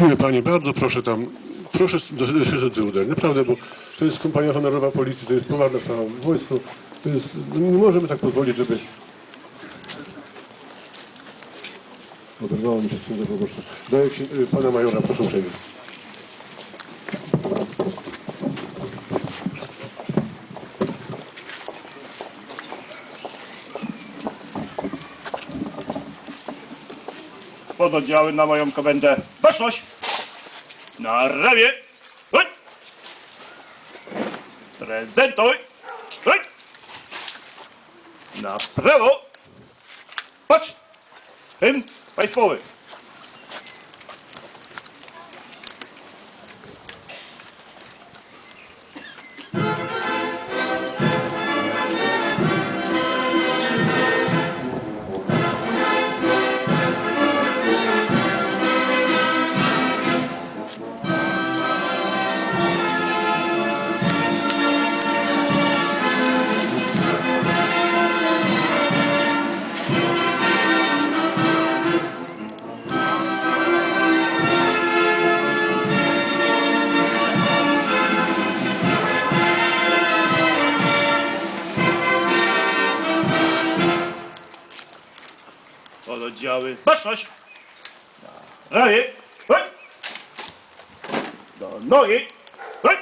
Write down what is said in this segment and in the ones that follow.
Nie, panie, bardzo proszę tam, proszę do, do do tyłu dać, naprawdę, bo to jest kompania honorowa policji, to jest poważna sprawa w wojsku, to jest, no nie możemy tak pozwolić, żeby... Oderwało mi się z tym do. Daję y, pana majora, proszę uprzejmie. Pododdziały na moją komendę. Baczność! Na rewie! Chodź! Prezentuj! Chodź! Na prawo! Patrz! Hymn państwowy. Pododdziały. Baczność! Na rewie! Chodź! Do nogi! Chodź!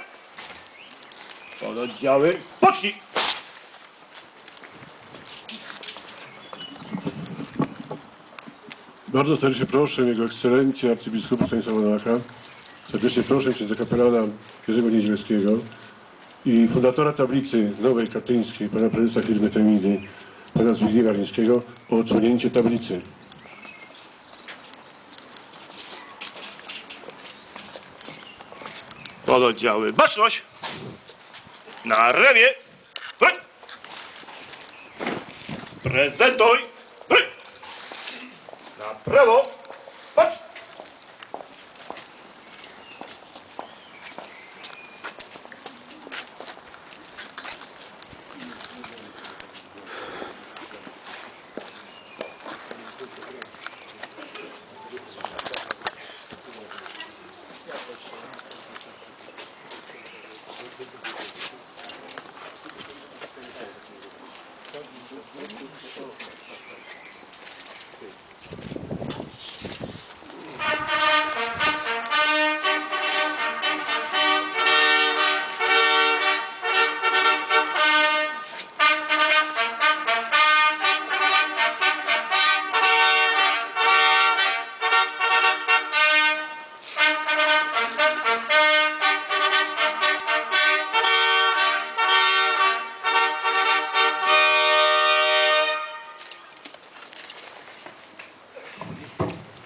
Pododdziały. Pocznij! Bardzo serdecznie proszę Jego Ekscelencję arcybiskupa Stanisława Nowaka, serdecznie proszę księdza kapelana Jerzego Niedzielskiego i fundatora tablicy nowej katyńskiej, pana prezesa firmy Temidy, pana Zbigniewa Lińskiego o odsłonięcie tablicy. Pododdziały. Baczność! Na rewie! Prezentuj! Na prawo!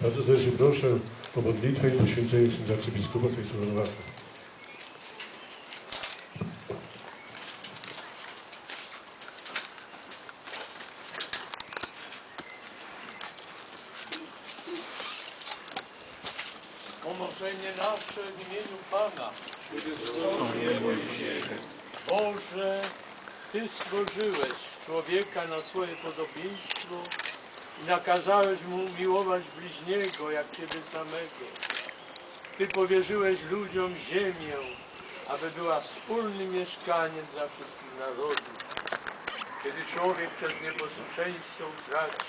Bardzo serdecznie proszę o modlitwę i poświęcenie księdza arcybiskupa Stanisława Nowaka. Pomożenie nasze w imieniu Pana, Boże, Ty stworzyłeś człowieka na swoje podobieństwo i nakazałeś mu miłować bliźniego jak Ciebie samego. Ty powierzyłeś ludziom ziemię, aby była wspólnym mieszkaniem dla wszystkich narodów. Kiedy człowiek przez nieposłuszeństwo utraci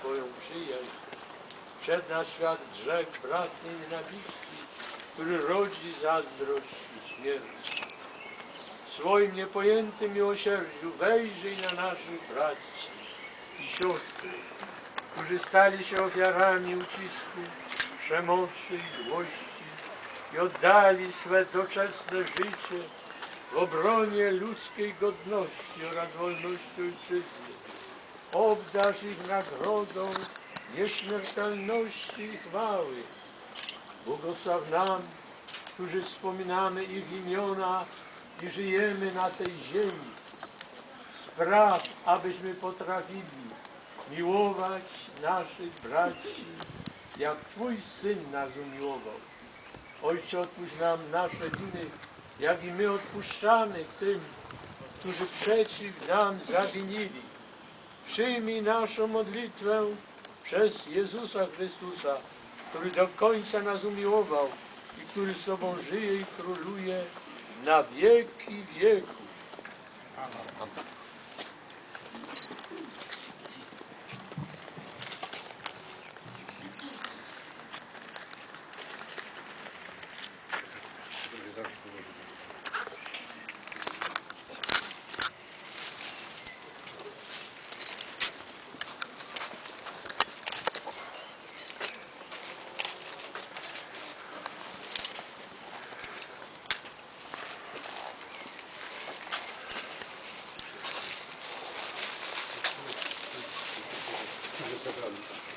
swoją przyjaźń, Wszedł na świat grzech bratniej nienawiści, który rodzi zazdrość i śmierć. W swoim niepojętym miłosierdziu wejrzyj na naszych braci i siostry, którzy stali się ofiarami ucisku, przemocy i złości i oddali swe doczesne życie w obronie ludzkiej godności oraz wolności ojczyzny. Obdarz ich nagrodą nieśmiertelności i chwały. Błogosław nam, którzy wspominamy ich imiona i żyjemy na tej ziemi. Spraw, abyśmy potrafili miłować naszych braci, jak Twój Syn nas umiłował. Ojcze, odpuść nam nasze winy, jak i my odpuszczamy tym, którzy przeciw nam zawinili. Przyjmij naszą modlitwę przez Jezusa Chrystusa, który do końca nas umiłował i który z Tobą żyje i króluje na wieki wieków. 감사합니다.